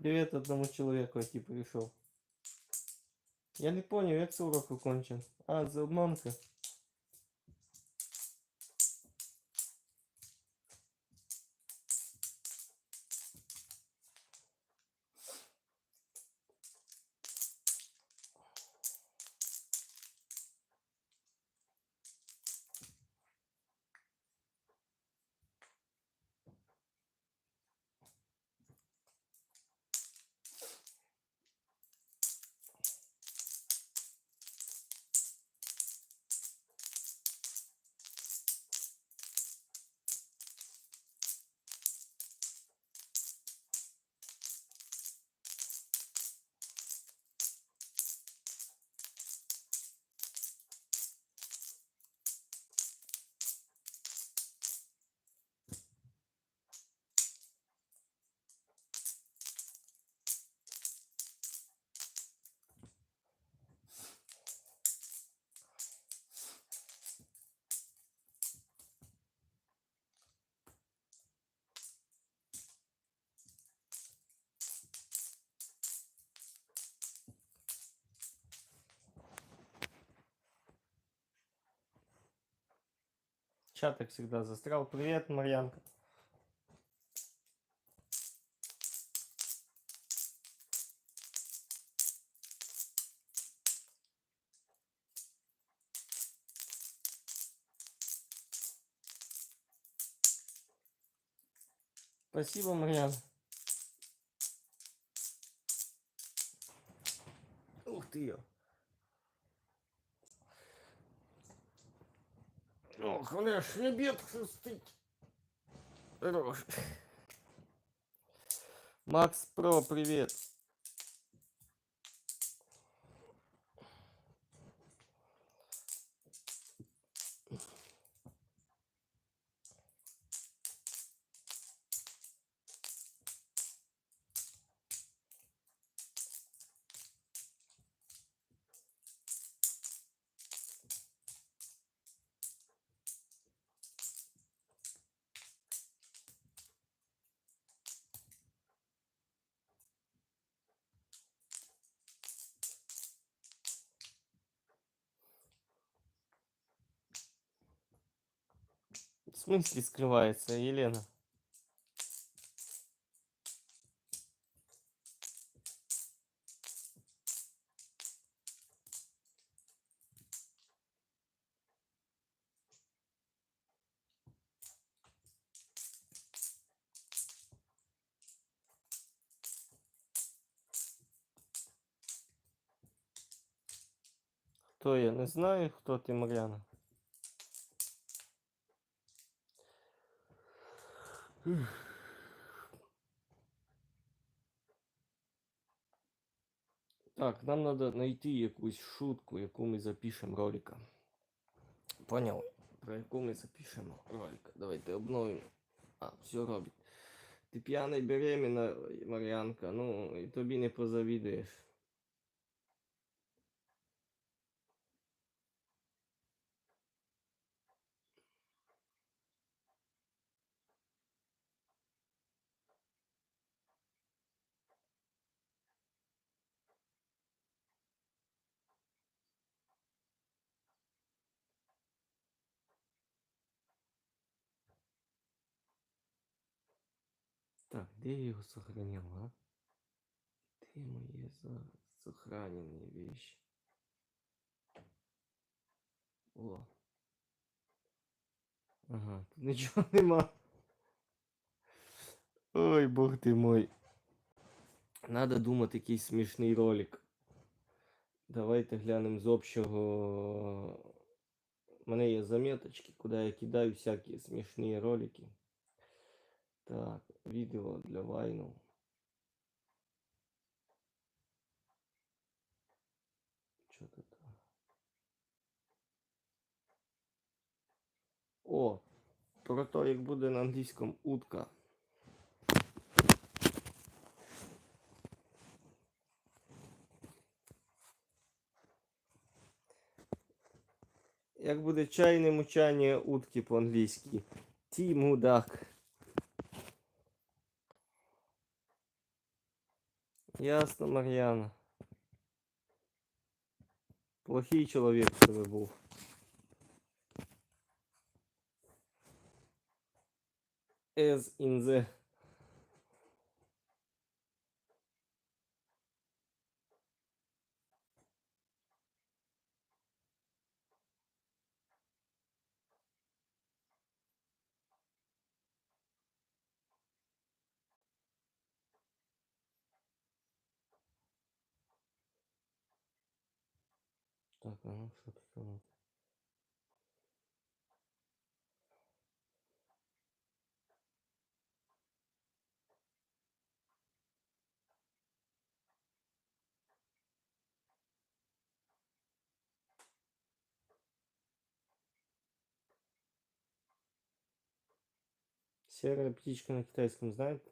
Привет одному человеку, який прийшов. Я не понял, як це урок окончен. А, це обманка. Чат, как всегда, застрял. Привет, Марьянка. Спасибо, Марьян. Ух ты ее. Ох, бля, хребет хрустить. Макс Про, привет. В смысле скрывается, Елена? Хто я? Не знаю, хто ти, Мар'яна. Так, нам надо знайти якусь шутку, яку ми запишемо ролика. Поняв? Про яку ми запишемо ролика. Давайте обновимо. А, все робить. Ти п'яна і беременна, Мар'янка, ну і тобі не позавідуєш. Так, де я його сохранял, а? Де мої за... сохранені вещи? О. Ага, тут нічого нема. Ой, бог ти мой. Надо думати якийсь смішний ролик. Давайте глянемо з общого. У мене є заметочки, куди я кидаю всякі смішні ролики. Так, відео для вайну. Що тут? О, про то, як буде на англійському утка. Як буде чайне мучання утки по-англійськи. Ті мудак. Ясно, Мар'яна. Плохий чоловік в тебе був. As in the... Так, а ну у нас? Серая птичка на китайском знает?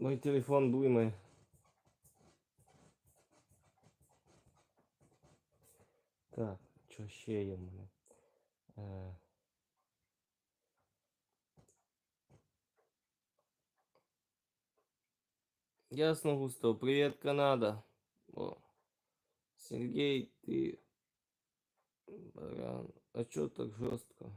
Мой телефон блимає. Так, що ще є в мене? Е... Ясно, Густо. Привет, Канада. О. Сергей, ты... Баран. А чё так жестко?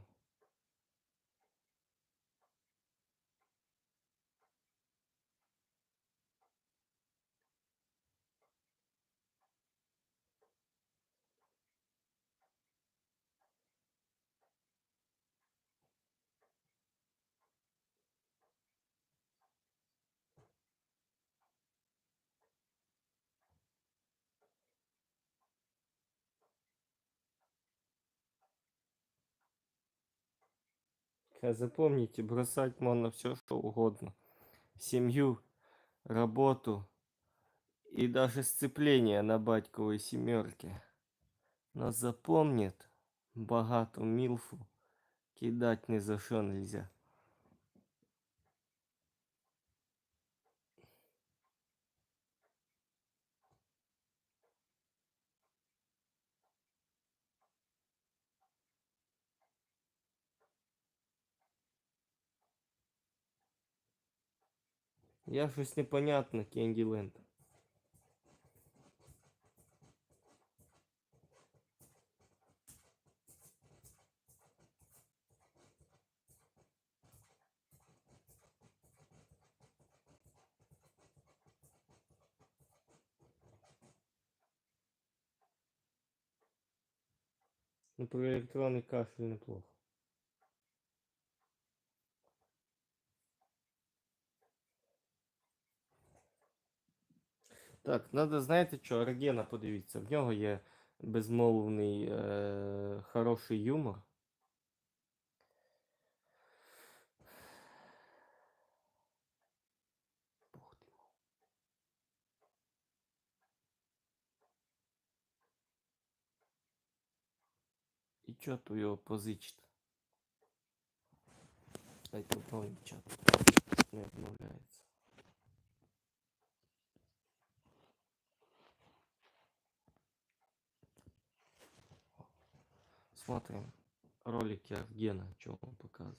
Запомните, бросать можно все, что угодно. Семью, работу и даже сцепление на батьковой семерке. Но запомнит, богату милфу кидать ни за что нельзя. Я щось непонятно, Кенділенд. Ну, про электронный кашель неплохо. Так, надо, знаєте що, Аргена подивіться. В нього є безмовний е- хороший юмор. І чо то його позичити? Дайте обновим чат. Не обновляється. Смотрим ролики Аргена, что он показывает.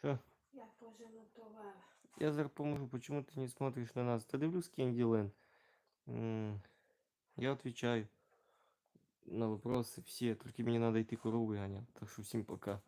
Что? я позанотувала. Я зараз поможу, почему ты не смотришь на нас? Ты дивлюсь Кенди Лэн. М, Я отвечаю на вопросы все. Только мне надо идти коровы гонять. Так что всем пока.